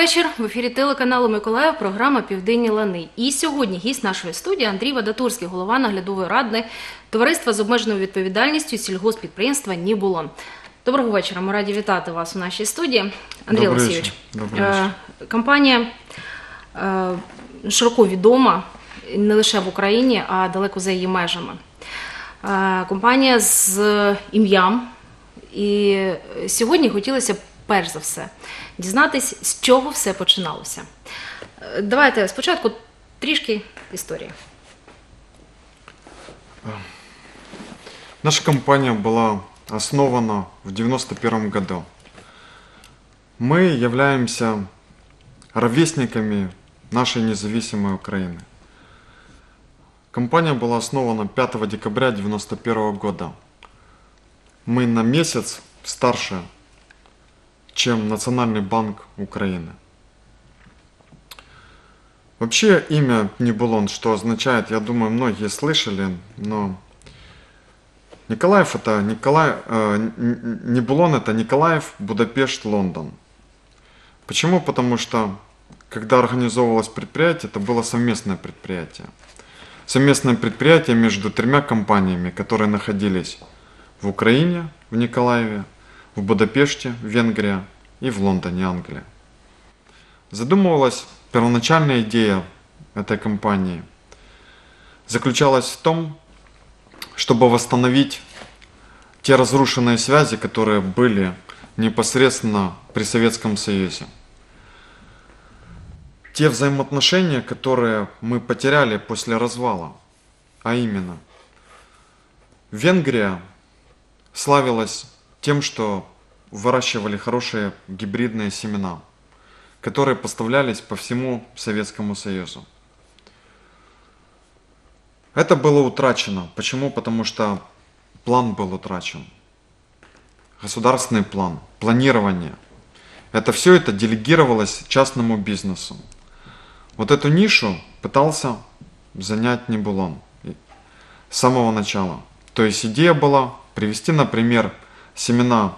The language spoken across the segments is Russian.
Вечір. В ефірі телеканалу Миколаїв програма Південні лани. І сьогодні гість нашої студії Андрій Вадатурський, голова наглядової ради товариства з обмеженою відповідальністю сільгоспідприємства Нібулон. Доброго вечора. Ми раді вітати вас у нашій студії. Андрій Олексійович, е, компанія е, широко відома не лише в Україні, а далеко за її межами. Е, Компанія з ім'ям. І сьогодні хотілося б перш за все дізнатись, з чого все починалося. Е, Давайте спочатку трішки історії. Наша компания была основана в 91 году. Мы являемся ровесниками нашей независимой Украины. Компания была основана 5 декабря 91 года. Мы на месяц старше, чем Национальный банк Украины. Вообще имя Нибулон, что означает, я думаю, многие слышали, но Николаев это Николай, э, Н- Н- Нибулон это Николаев, Будапешт, Лондон. Почему? Потому что когда организовывалось предприятие, это было совместное предприятие. Совместное предприятие между тремя компаниями, которые находились в Украине, в Николаеве, в Будапеште, Венгрия и в Лондоне, Англия. Задумывалась первоначальная идея этой компании заключалась в том, чтобы восстановить те разрушенные связи, которые были непосредственно при Советском Союзе. Те взаимоотношения, которые мы потеряли после развала, а именно Венгрия славилась тем, что выращивали хорошие гибридные семена, которые поставлялись по всему Советскому Союзу. Это было утрачено. Почему? Потому что план был утрачен. Государственный план, планирование. Это все это делегировалось частному бизнесу. Вот эту нишу пытался занять Небулон с самого начала. То есть идея была привести, например, семена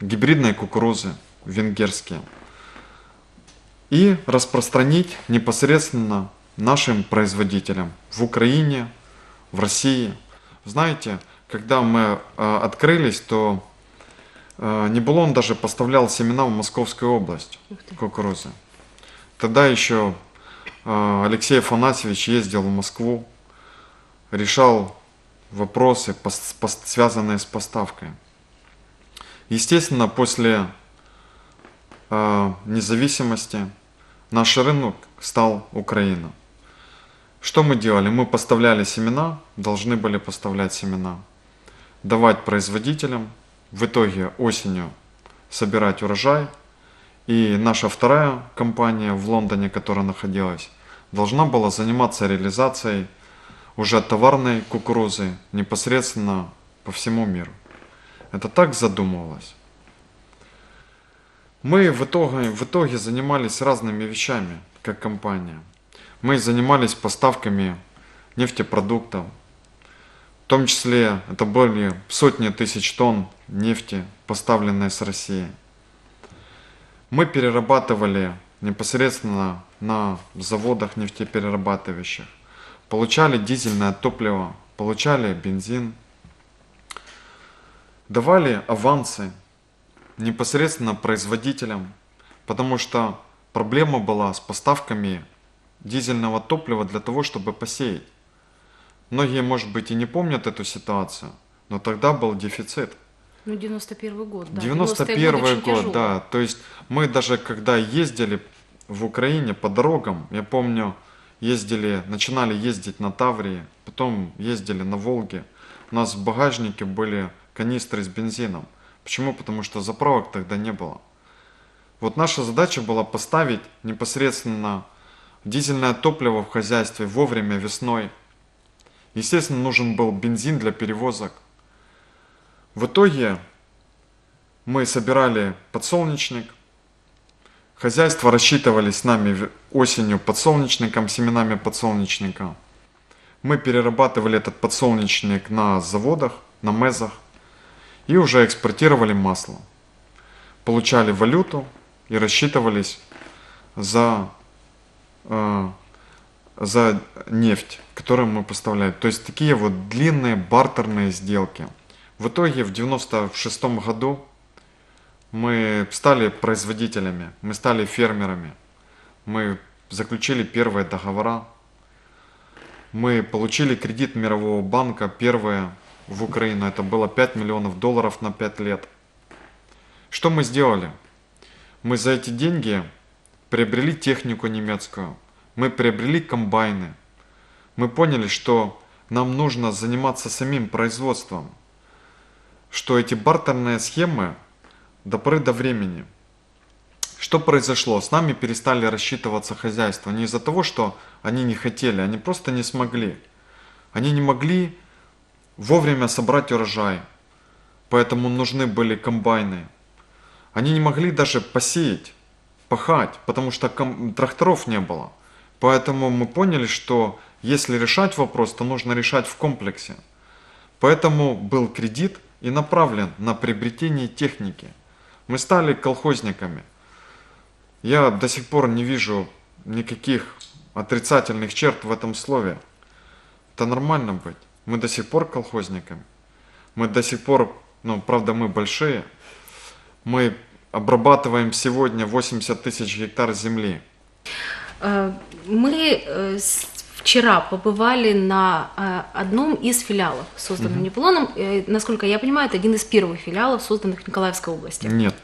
гибридной кукурузы венгерские и распространить непосредственно нашим производителям в Украине, в России. Знаете, когда мы э, открылись, то э, Небулон даже поставлял семена в Московскую область кукурузы. Тогда еще э, Алексей Афанасьевич ездил в Москву, решал вопросы, пос- пос- связанные с поставкой. Естественно, после э, независимости наш рынок стал Украина. Что мы делали? Мы поставляли семена, должны были поставлять семена, давать производителям, в итоге осенью собирать урожай. И наша вторая компания в Лондоне, которая находилась, должна была заниматься реализацией уже товарной кукурузы непосредственно по всему миру. Это так задумывалось. Мы в итоге, в итоге занимались разными вещами, как компания. Мы занимались поставками нефтепродуктов. В том числе это были сотни тысяч тонн нефти, поставленной с России. Мы перерабатывали непосредственно на заводах нефтеперерабатывающих. Получали дизельное топливо, получали бензин. Давали авансы непосредственно производителям, потому что проблема была с поставками дизельного топлива для того, чтобы посеять. Многие, может быть, и не помнят эту ситуацию, но тогда был дефицит. Ну, 91 год, да. 91 90-е годы очень год, тяжело. да. То есть мы даже когда ездили в Украине по дорогам, я помню, ездили, начинали ездить на Таврии, потом ездили на Волге. У нас в багажнике были канистры с бензином. Почему? Потому что заправок тогда не было. Вот наша задача была поставить непосредственно дизельное топливо в хозяйстве вовремя весной. Естественно, нужен был бензин для перевозок. В итоге мы собирали подсолнечник. Хозяйства рассчитывали с нами осенью подсолнечником, семенами подсолнечника. Мы перерабатывали этот подсолнечник на заводах, на мезах и уже экспортировали масло. Получали валюту и рассчитывались за, э, за нефть, которую мы поставляем. То есть такие вот длинные бартерные сделки. В итоге в 96 году мы стали производителями, мы стали фермерами, мы заключили первые договора, мы получили кредит Мирового банка, первое в Украину, это было 5 миллионов долларов на 5 лет. Что мы сделали? Мы за эти деньги приобрели технику немецкую, мы приобрели комбайны, мы поняли, что нам нужно заниматься самим производством, что эти бартерные схемы до поры до времени. Что произошло? С нами перестали рассчитываться хозяйства. Не из-за того, что они не хотели, они просто не смогли. Они не могли вовремя собрать урожай, поэтому нужны были комбайны. Они не могли даже посеять, пахать, потому что тракторов не было. Поэтому мы поняли, что если решать вопрос, то нужно решать в комплексе. Поэтому был кредит и направлен на приобретение техники. Мы стали колхозниками. Я до сих пор не вижу никаких отрицательных черт в этом слове. Это нормально быть. Мы до сих пор колхозниками. Мы до сих пор, ну, правда, мы большие. Мы обрабатываем сегодня 80 тысяч гектар земли. Э, Мы э, вчера побывали на э, одном из филиалов, созданном Неполоном. Э, Насколько я понимаю, это один из первых филиалов, созданных в Николаевской области. Нет,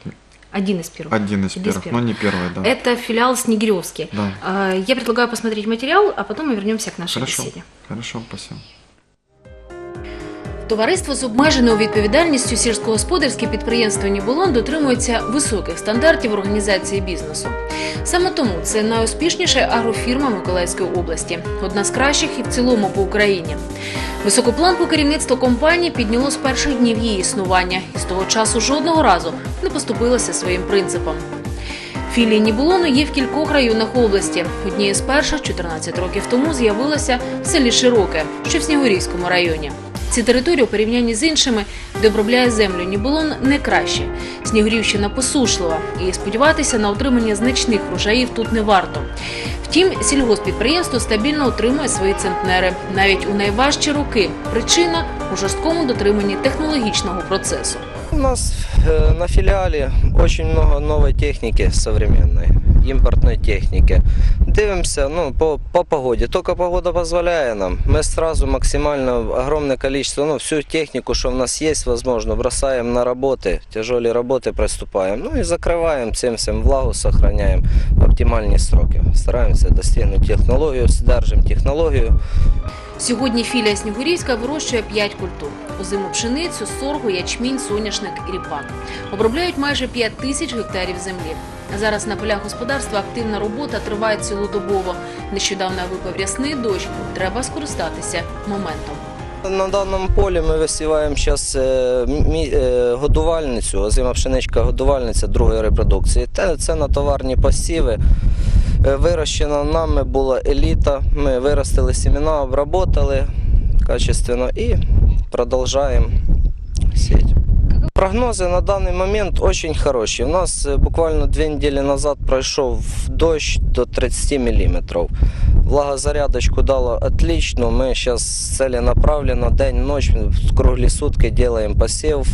Один из первых. один из первых, но не первый, да. Это филиал Снегиревский. Да. Я предлагаю посмотреть материал, а потом мы вернемся к нашей Хорошо, беседе. хорошо, спасибо. Товариство з обмеженою відповідальністю сільськогосподарське підприємство Нібулон дотримується високих стандартів організації бізнесу. Саме тому це найуспішніша агрофірма Миколаївської області, одна з кращих і в цілому по Україні. Високопланку керівництво компанії підняло з перших днів її існування і з того часу жодного разу не поступилося своїм принципам. Філії Нібулону є в кількох районах області. Однією з перших 14 років тому з'явилася в селі Широке, що в Снігурівському районі. Ці території у порівнянні з іншими, де обробляє землю Нібулон, не краще. Снігурівщина посушлива, і сподіватися на отримання значних врожаїв тут не варто. Втім, сільгоспідприємство стабільно утримує свої центнери навіть у найважчі роки. Причина у жорсткому дотриманні технологічного процесу. У нас э, на филиале очень много новой техники современной, импортной техники. Дивимся ну, по, по погоде. Только погода позволяет нам. Мы сразу максимально огромное количество, ну, всю технику, что у нас есть, возможно, бросаем на работы, тяжелые работы приступаем. Ну и закрываем всем всем влагу, сохраняем в оптимальные сроки. Стараемся достигнуть технологию, сдержим технологию. Сьогодні філія Снігурівська вирощує 5 культур: озиму пшеницю, соргу, ячмінь, соняшник і ріпак. Обробляють майже 5 тисяч гектарів землі. Зараз на полях господарства активна робота триває цілодобово. Нещодавно випав рясний дощ. Треба скористатися моментом. На даному полі ми висіваємо зараз годувальницю, озима пшеничка годувальниця другої репродукції. Це на товарні посіви. Е, Вирощена нами була еліта. Ми виростили семена, обработали качественно і продовжуємо сіяти. Прогнози на даний момент очень хороші. У нас е, буквально дві неділі назад пройшов дощ до 30 мм. Влагозарядочку дало отлично. Мы сейчас целенаправленно день, ночь, круглые сутки делаем посев,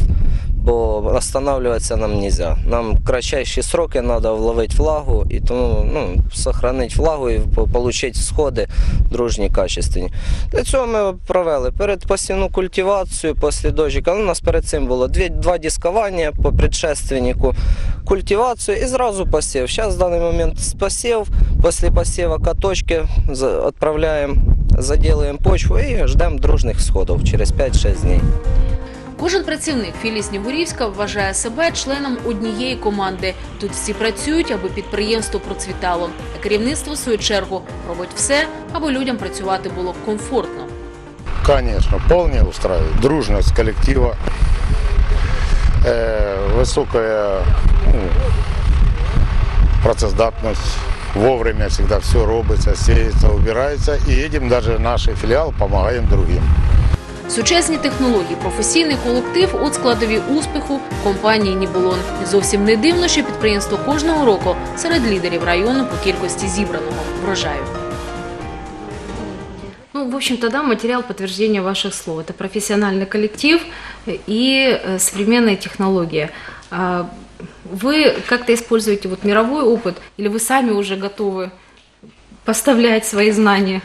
бо останавливаться нам нельзя. Нам кратчайшие сроки надо вловить влагу, и тому ну, сохранить влагу і получить сходи дружні, качественні. Для цього ми провели перед посівну культивацію, після дощика. Ну, у нас перед цим було дві, два дискування по предшественнику, культивацію і зразу посів. Зараз в даний момент посів, після посіва каточки відправляємо, заділуємо почву і ждемо дружних сходів через 5-6 днів. Кожен працівник філії Снігурівська вважає себе членом однієї команди. Тут всі працюють, аби підприємство процвітало. А керівництво, в свою чергу, робить все, аби людям працювати було комфортно. Конечно, вполне устраивает. Дружность коллектива, э, высокая ну, працездатность, вовремя всегда все робится, сеется, убирается. И этим даже наш филиал помогаем другим. Сучасні технології, професійний колектив от складові успіху компанії Нібулон. І Зовсім не дивно, що підприємство кожного року серед лідерів району по кількості зібраного врожаю. Ну, в общем-то, да, материал подтверждения ваших слов. Это профессиональный коллектив и э, современные технологии. А Вы как-то используете вот мировой опыт или вы сами уже готовы поставлять свои знания?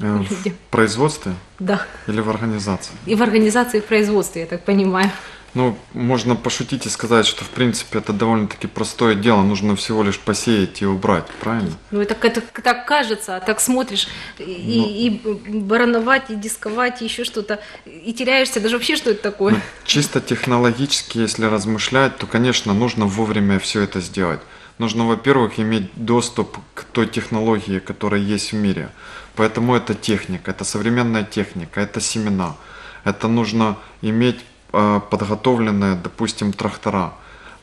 Э, Люди. В производстве Да. или в организации? И в организации и в производстве, я так понимаю. Ну, можно пошутить и сказать, что в принципе это довольно-таки простое дело, нужно всего лишь посеять и убрать, правильно? Ну, это, это так кажется, а так смотришь и, и барановать, и дисковать, и еще что-то, и теряешься даже вообще, что это такое. Ну, чисто технологически, если размышлять, то, конечно, нужно вовремя все это сделать. Нужно, во-первых, иметь доступ к той технологии, которая есть в мире. Поэтому это техника, это современная техника, это семена. Это нужно иметь э, подготовленные, допустим, трактора,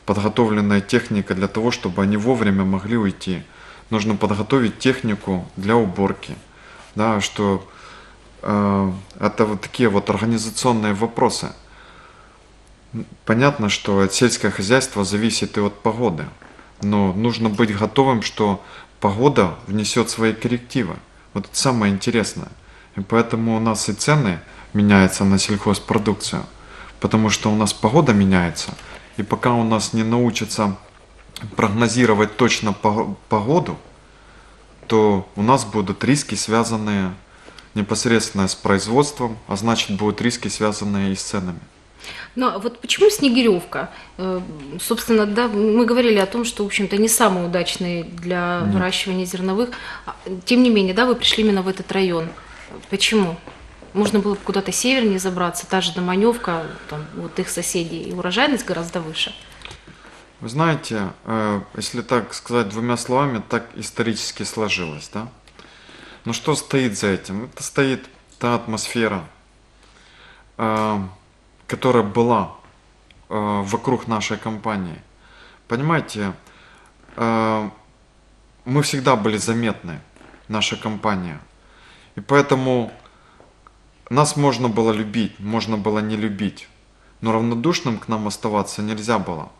подготовленная техника для того, чтобы они вовремя могли уйти. Нужно подготовить технику для уборки. Да, что э, это вот такие вот организационные вопросы. Понятно, что сельское хозяйство зависит и от погоды, но нужно быть готовым, что погода внесет свои коррективы. Вот это самое интересное. И поэтому у нас и цены меняются на сельхозпродукцию, потому что у нас погода меняется, и пока у нас не научатся прогнозировать точно пого- погоду, то у нас будут риски, связанные непосредственно с производством, а значит будут риски, связанные и с ценами. Но вот почему Снегиревка? Э, Собственно, да, мы говорили о том, что, в общем-то, не самый удачный для выращивания зерновых. А, Тем не менее, да, вы пришли именно в этот район. Почему? Можно было бы куда-то севернее забраться, та же Доманевка, там, вот их соседей, и урожайность гораздо выше. Вы знаете, э, если так сказать двумя словами, так исторически сложилось, да? Но что стоит за этим? Это стоит та атмосфера, э, которая была э, вокруг нашей компании. Понимаете, э, мы всегда были заметны, наша компания. И поэтому нас можно было любить, можно было не любить. Но равнодушным к нам оставаться нельзя было.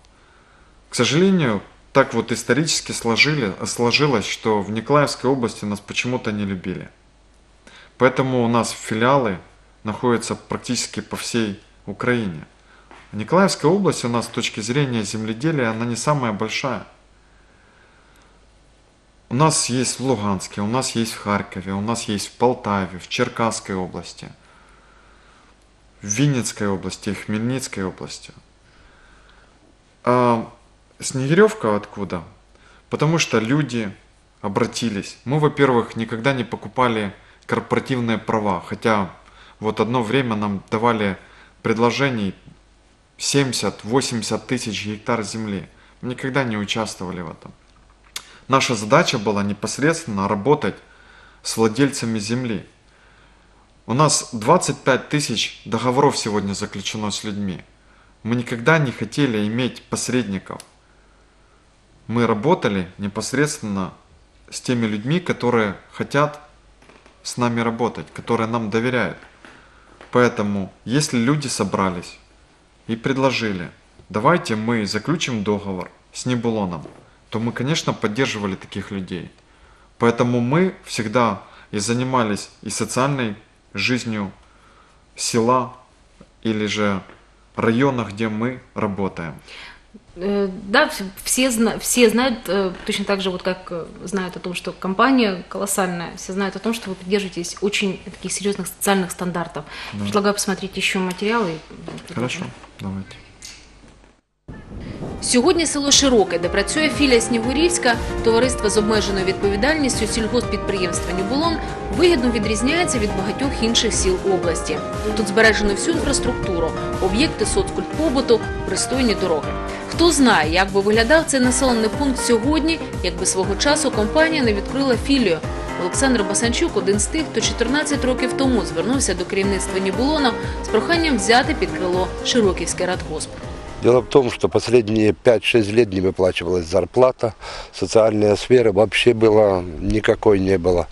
К сожалению, так вот исторически сложили, сложилось, что в Николаевской области нас почему-то не любили. Поэтому у нас филиалы находятся практически по всей Украине. Николаевская область у нас с точки зрения земледелия, она не самая большая. У нас есть в Луганске, у нас есть в Харькове, у нас есть в Полтаве, в Черкасской области, в Винницкой области и Хмельницкой области. А Снегиревка откуда? Потому что люди обратились. Мы, во-первых, никогда не покупали корпоративные права, хотя вот одно время нам давали предложений 70-80 тысяч гектар земли. Мы никогда не участвовали в этом. Наша задача была непосредственно работать с владельцами земли. У нас 25 тысяч договоров сегодня заключено с людьми. Мы никогда не хотели иметь посредников. Мы работали непосредственно с теми людьми, которые хотят с нами работать, которые нам доверяют. Поэтому, если люди собрались и предложили, давайте мы заключим договор с Небулоном, то мы, конечно, поддерживали таких людей. Поэтому мы всегда и занимались и социальной жизнью села или же района, где мы работаем. Э, Да, вс- все, все знают, э, точно так же, вот как э, знают о том, что компания колоссальная, все знают о том, что вы придерживаетесь очень таких серьезных социальных стандартов. Предлагаю посмотреть еще материалы. и Хорошо, давайте. Сьогодні село Широке, де працює філія Снігурівська, товариство з обмеженою відповідальністю сільгоспідприємства Нібулон, вигідно відрізняється від багатьох інших сіл області. Тут збережено всю інфраструктуру, об'єкти соцкультпобуту, пристойні дороги. Хто знає, як би виглядав цей населений пункт сьогодні, якби свого часу компанія не відкрила філію. Олександр Басанчук один з тих, хто 14 років тому звернувся до керівництва Нібулона з проханням взяти під крило Широківський радгосп. Дело в том, что последние 5-6 лет не выплачивалась зарплата, социальная сфера вообще была никакой не было.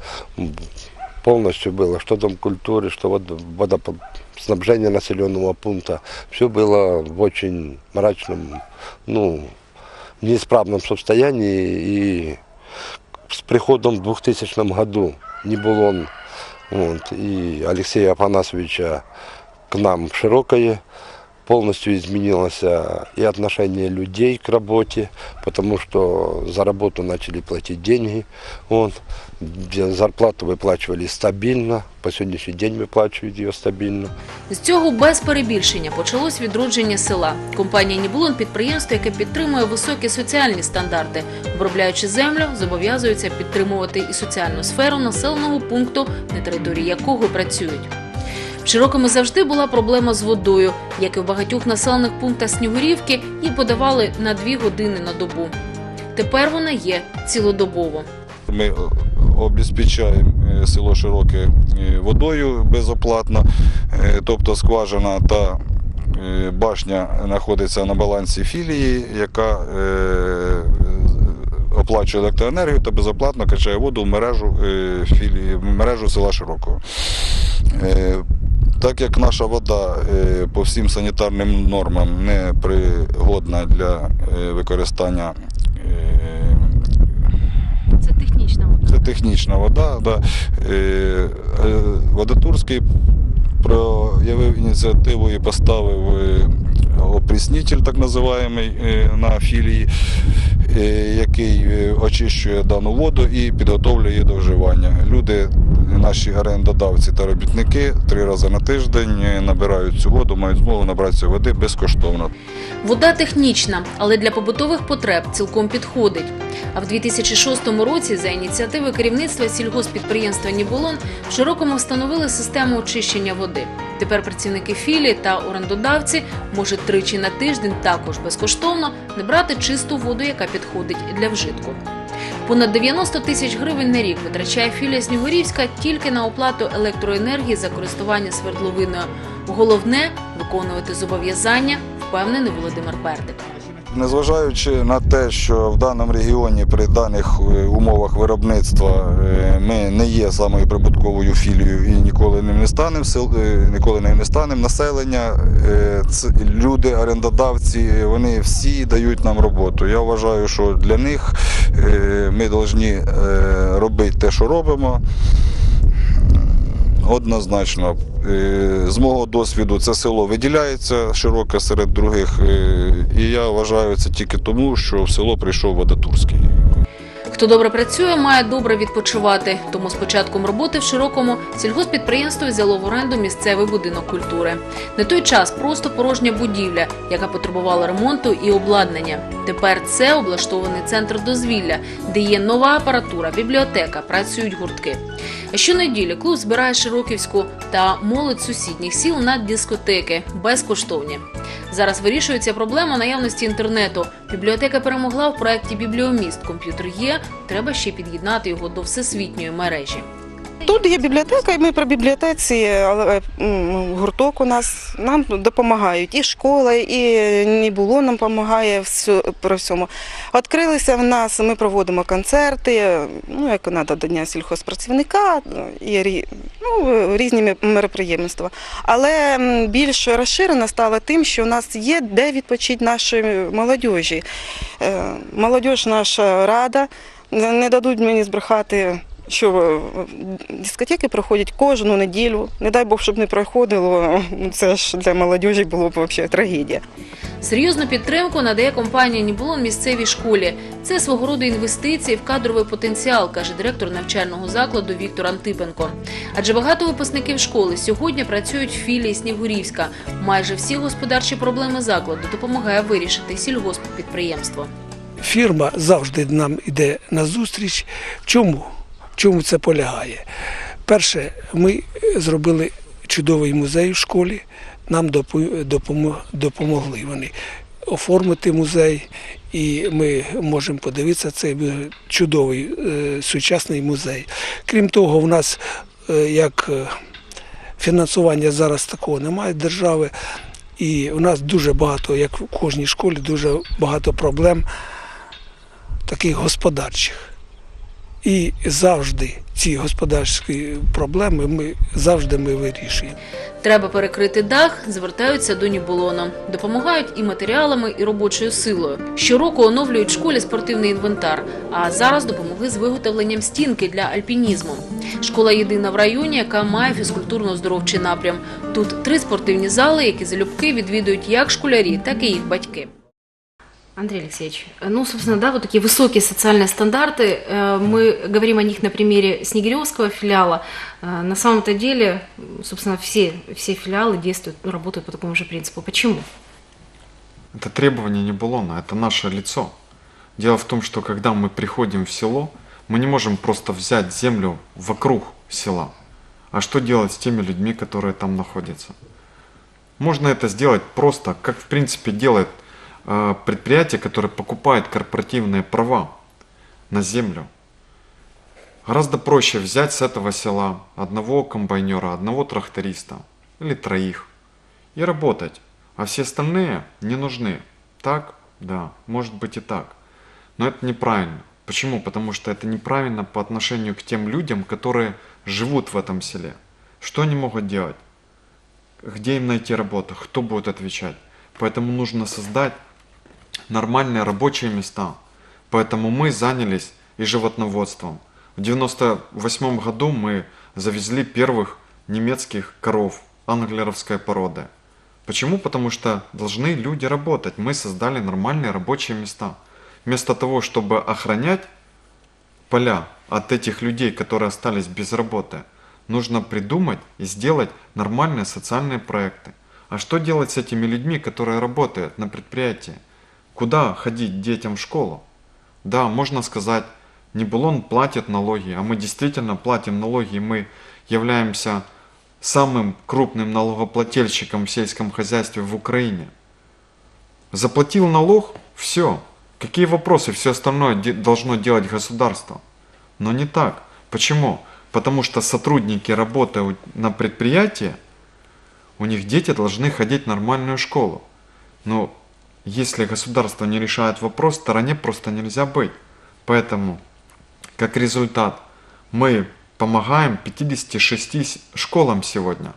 полностью было, что дом культуры, что вод- водоснабжение населенного пункта. Все было в очень мрачном, ну, неисправном состоянии. И с приходом в 2000 году не был он вот, и Алексея Афанасьевича к нам в Широкое полностью изменилось и отношение людей к работе, потому что за работу начали платить деньги. Вот. Зарплату выплачивали стабильно, по сьогоднішній день виплачують її стабільно. З цього без перебільшення почалось відродження села. Компанія Нібулон підприємство, яке підтримує високі соціальні стандарти. Обробляючи землю, зобов'язується підтримувати і соціальну сферу населеного пункту, на території якого працюють. В Широкому завжди була проблема з водою, як і в багатьох населених пунктах Снігурівки, її подавали на дві години на добу. Тепер вона є цілодобово. Ми обезпечаємо е, село Широке е, водою безоплатно, Е, тобто скважина та башня знаходиться на балансі філії, яка оплачує електроенергію та безоплатно качає воду в мережу філії, в мережу села Широкого. Так як наша вода е, по всім санітарним нормам не пригодна для е, використання е, Це технічна вода. це технічна вода. Да. Водотурський проявив ініціативу і поставив опріснитель, так називаємо, на філії, який е, очищує дану воду і підготовлює її до вживання. Люди, наші орендодавці та робітники три рази на тиждень е, набирають цю воду, мають змогу набратися води безкоштовно. Вода технічна, але для побутових потреб цілком підходить. А в 2006 році за ініціативи керівництва сільгоспідприємства Ніболон в Широкому встановили систему очищення води. Тепер працівники філії та орендодавці можуть тричі на тиждень також безкоштовно набрати чисту воду, яка підходить для вжитку. Понад 90 тисяч гривень на рік витрачає філія Снігурівська тільки на оплату електроенергії за користування свердловиною. Головне виконувати зобов'язання, впевнений Володимир Бердик. Незважаючи на те, що в даному регіоні при даних е, умовах виробництва е, ми не є самою прибутковою філією і ніколи не станемо, е, ніколи не станемо. Населення, люди, орендодавці, вони всі дають нам роботу. Я вважаю, що для них ми повинні робити те, що робимо. Однозначно, Е, з мого досвіду, це село виділяється широке серед других, е, і я вважаю це тільки тому, що в село прийшов Водотурський. Хто добре працює, має добре відпочивати. Тому з початком роботи в Широкому сільгоспідприємство взяло в оренду місцевий будинок культури. На той час просто порожня будівля, яка потребувала ремонту і обладнання. Тепер це облаштований центр дозвілля, де є нова апаратура, бібліотека, працюють гуртки. Щонеділі клуб збирає Широківську та молодь сусідніх сіл на дискотеки безкоштовні. Зараз вирішується проблема наявності інтернету. Бібліотека перемогла в проєкті Бібліоміст. Комп'ютер є, треба ще під'єднати його до всесвітньої мережі. Тут є бібліотека, і ми при бібліотеці, але гурток у нас нам допомагають. І школа, і Нібуло нам допомагає про всьому. Відкрилися в нас, ми проводимо концерти, ну, як треба до Дня сільхозпрацівника, і ну, різні мероприємства. Але більш розширено стало тим, що у нас є де відпочити нашій молодіжі. Е, Молодіж наша рада, не дадуть мені збрехати що е, дискотеки проходять кожну неділю. Не дай Бог, щоб не проходило. Ну, Це ж для молодіжі було б взагалі трагедія. Серйозну підтримку надає компанія Нібулон місцевій школі. Це свого роду інвестиції в кадровий потенціал, каже директор навчального закладу Віктор Антипенко. Адже багато випускників школи сьогодні працюють в філії Снігурівська. Майже всі господарчі проблеми закладу допомагає вирішити сільгосппідприємство. фірма завжди нам йде на зустріч. Чому? В чому це полягає? Перше, ми зробили чудовий музей в школі, нам допомогли вони оформити музей, і ми можемо подивитися цей чудовий е, сучасний музей. Крім того, у нас е, як е, фінансування зараз такого немає держави. І у нас дуже багато, як в кожній школі, дуже багато проблем таких господарчих. І завжди ці господарські проблеми ми завжди ми вирішуємо. Треба перекрити дах, звертаються до Нібулона. Допомагають і матеріалами, і робочою силою. Щороку оновлюють школі спортивний інвентар. А зараз допомогли з виготовленням стінки для альпінізму. Школа єдина в районі, яка має фізкультурно-оздоровчий напрям. Тут три спортивні зали, які залюбки відвідують як школярі, так і їх батьки. Андрей Алексеевич, ну, собственно, да, вот такие высокие социальные стандарты. Э, Мы говорим о них на примере Снегиревского филиала. Э, На самом-то деле, собственно, все, все филиалы действуют, ну, работают по такому же принципу. Почему? Это требование не Булона, это наше лицо. Дело в том, что когда мы приходим в село, мы не можем просто взять землю вокруг села. А что делать с теми людьми, которые там находятся? Можно это сделать просто, как в принципе делает э, предприятие, которое покупает корпоративные права на землю. Гораздо проще взять с этого села одного комбайнера, одного тракториста или троих и работать. А все остальные не нужны. Так? Да, может быть и так. Но это неправильно. Почему? Потому что это неправильно по отношению к тем людям, которые живут в этом селе. Что они могут делать? Где им найти работу? Кто будет отвечать? Поэтому нужно создать нормальные рабочие места. Поэтому мы занялись и животноводством. В 98 году мы завезли первых немецких коров англеровской породы. Почему? Потому что должны люди работать. Мы создали нормальные рабочие места. Вместо того, чтобы охранять поля от этих людей, которые остались без работы, нужно придумать и сделать нормальные социальные проекты. А что делать с этими людьми, которые работают на предприятии? Куда ходить детям в школу? Да, можно сказать, Небулон платит налоги, а мы действительно платим налоги, мы являемся самым крупным налогоплательщиком в сельском хозяйстве в Украине. Заплатил налог, все. Какие вопросы, все остальное должно делать государство. Но не так. Почему? Потому что сотрудники, работая на предприятии, у них дети должны ходить в нормальную школу. Но если государство не решает вопрос, стороне просто нельзя быть. Поэтому, как результат, мы помогаем 56 с- школам сегодня.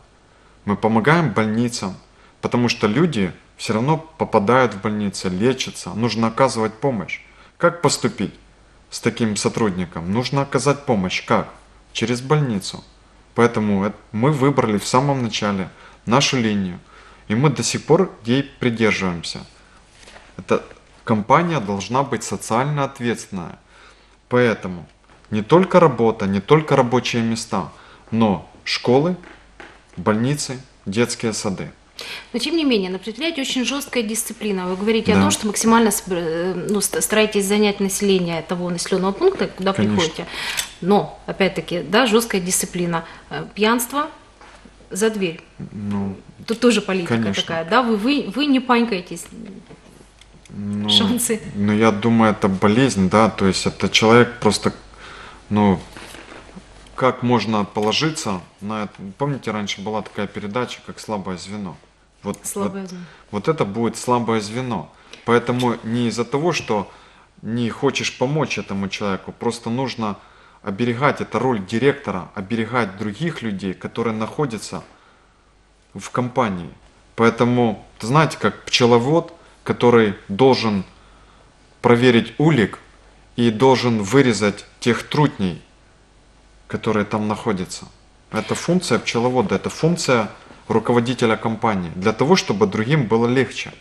Мы помогаем больницам, потому что люди все равно попадают в больницы, лечатся, нужно оказывать помощь. Как поступить с таким сотрудником? Нужно оказать помощь. Как? Через больницу. Поэтому мы выбрали в самом начале нашу линию, и мы до сих пор ей придерживаемся. Эта компания должна быть социально ответственная. Поэтому не только работа, не только рабочие места, но школы, больницы, детские сады. Но тем не менее, на предприятии очень жесткая дисциплина. Вы говорите о Да. том, что максимально э, ну, ст- стараетесь занять население того населенного пункта, куда Конечно. приходите. Но, опять-таки, да, жесткая дисциплина. Э, Пьянство за дверь. Ну, Тут тоже политика Конечно. такая, да? Вы, вы, вы не панькаетесь. Ну, Шансы. Ну, я думаю, это болезнь, да, то есть это человек просто, ну, как можно положиться на это? Помните, раньше была такая передача, как «Слабое звено»? Вот, Слабое вот, звено. вот это будет слабое звено. Поэтому не из-за того, что не хочешь помочь этому человеку, просто нужно оберегать, это роль директора, оберегать других людей, которые находятся в компании. Поэтому, знаете, как пчеловод, который должен проверить улик и должен вырезать тех трутней, которые там находятся. Это функция пчеловода, это функция руководителя компании, для того, чтобы другим было легче.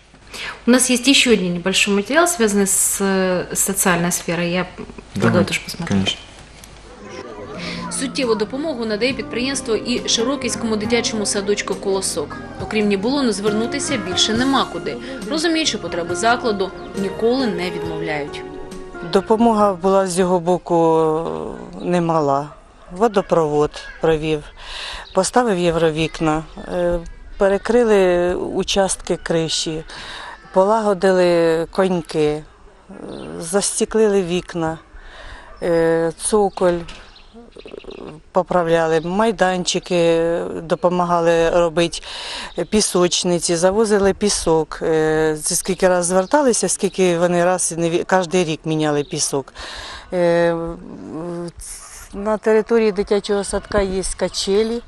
У нас есть еще один небольшой материал, связанный с, э, социальной сферой. Я предлагаю тоже посмотреть. Конечно. Суттєву допомогу надає підприємство і Широківському дитячому садочку «Колосок». Окрім Нібулону, звернутися більше нема куди. Розуміючи потреби закладу, ніколи не відмовляють. Допомога була з його боку е, немала. Водопровод провів, поставив євровікна, е, перекрили участки криші, полагодили коньки, е, застіклили вікна, цоколь, поправляли, майданчики допомагали робити, пісочниці, завозили пісок. Е, Це скільки раз зверталися, скільки вони раз кожен рік міняли пісок. На території дитячого садка є качелі,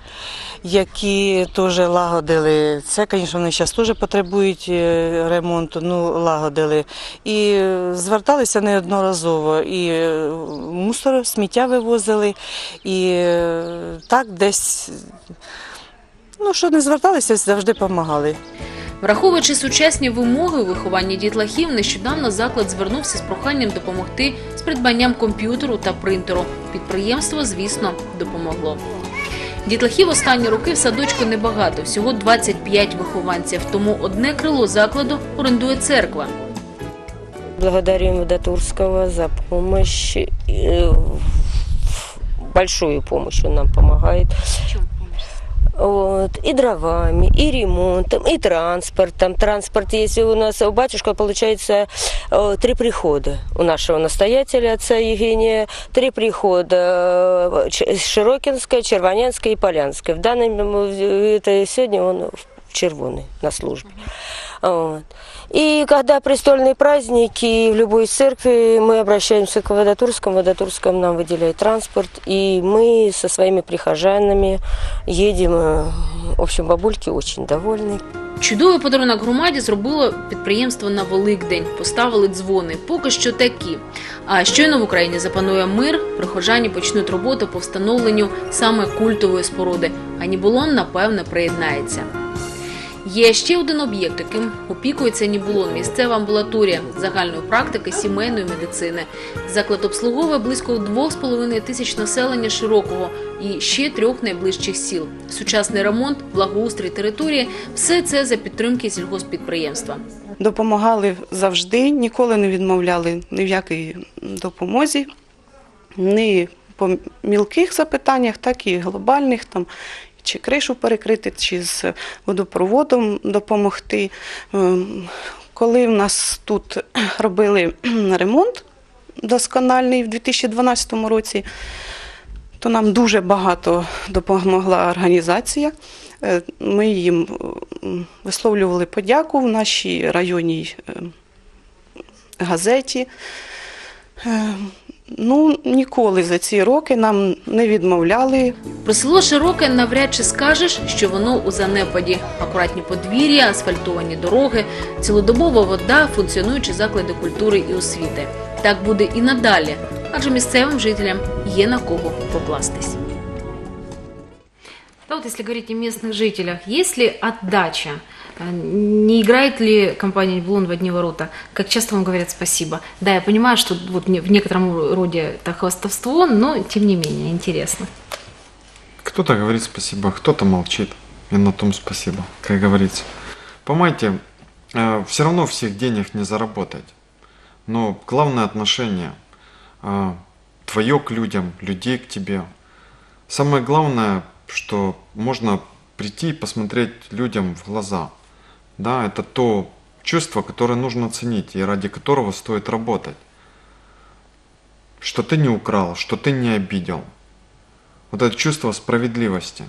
які теж лагодили. Це, звісно, вони зараз теж потребують е, ремонту, ну лагодили. І е, зверталися неодноразово. І е, мусор, сміття вивозили, і так десь, ну що не зверталися, завжди допомагали. Враховуючи сучасні вимоги у вихованні дітлахів, нещодавно заклад звернувся з проханням допомогти з придбанням комп'ютеру та принтеру. Підприємство, звісно, допомогло. Дітлахів останні роки в садочку небагато, всього 25 вихованців. Тому одне крило закладу орендує церква. Благодарим Водотурского за помощь. э, Большую помощь он нам помогает. Вот, и дровами, и ремонтом, и транспортом. Транспорт, если у нас у батюшка, получается, э, три прихода. У нашего настоятеля, отца Евгения, три прихода. э, Широкинская, Червонянская и Полянская. В данном, э, это сегодня он в Червоной на службе. Вот. И когда престольные праздники в любой церкви, мы обращаемся к Водотурскому, Водотурском нам выделяет транспорт, и мы со своими прихожанами едем. э, В общем, бабульки очень довольны. Чудовий подарунок громаді зробило підприємство на Великдень. Поставили дзвони. Поки що такі. А щойно в Україні запанує мир, прихожані почнуть роботу по встановленню саме культової споруди. А Нібулон, напевне, приєднається. Є ще один об'єкт, яким опікується Нібулон – місцева амбулаторія загальної практики сімейної медицини. Заклад обслуговує близько 2,5 тисяч населення широкого і ще трьох найближчих сіл. Сучасний ремонт, благоустрій території – все це за підтримки сільгоспідприємства. Допомагали завжди, ніколи не відмовляли ні в якій допомозі, ні по мілких запитаннях, так і глобальних, там, чи кришу перекрити, чи з водопроводом допомогти. Ем, Коли в нас тут робили ремонт доскональний в 2012 році, то нам дуже багато допомогла організація. Е, Ми їм висловлювали подяку в нашій районній е, газеті. Ну, ніколи за ці роки нам не відмовляли. Про село Широке навряд чи скажеш, що воно у занепаді. Акуратні подвір'я, асфальтовані дороги, цілодобова вода, функціонуючі заклади культури і освіти. Так буде і надалі, адже місцевим жителям є на кого покластись. Да, вот если говорить о местных жителях, есть ли отдача? Э, Не играет ли компания Нибулон в одни ворота? Как часто вам говорят спасибо? Да, я понимаю, что вот в некотором роде это хвастовство, но тем не менее интересно. Кто-то говорит спасибо, кто-то молчит. И на том спасибо, как говорится. Понимаете, все равно всех денег не заработать. Но главное отношение э, твое к людям, людей к тебе. Самое главное, что можно прийти и посмотреть людям в глаза. Да, это то чувство, которое нужно ценить и ради которого стоит работать. Что ты не украл, что ты не обидел вот это чувство справедливости.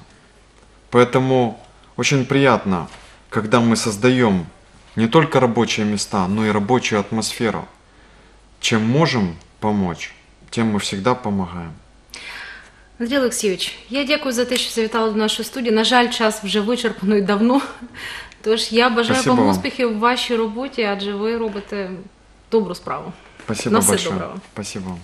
Поэтому очень приятно, когда мы создаем не только рабочие места, но и рабочую атмосферу. Чем можем помочь, тем мы всегда помогаем. Андрій Олексійович, я дякую за те, що завітали до нашої студії. На жаль, час вже вичерпано і давно. Тож я бажаю Спасибо вам вам. успіхів в вашій роботі, адже ви робите добру справу. Спасибо На все большое. доброго. Спасибо вам.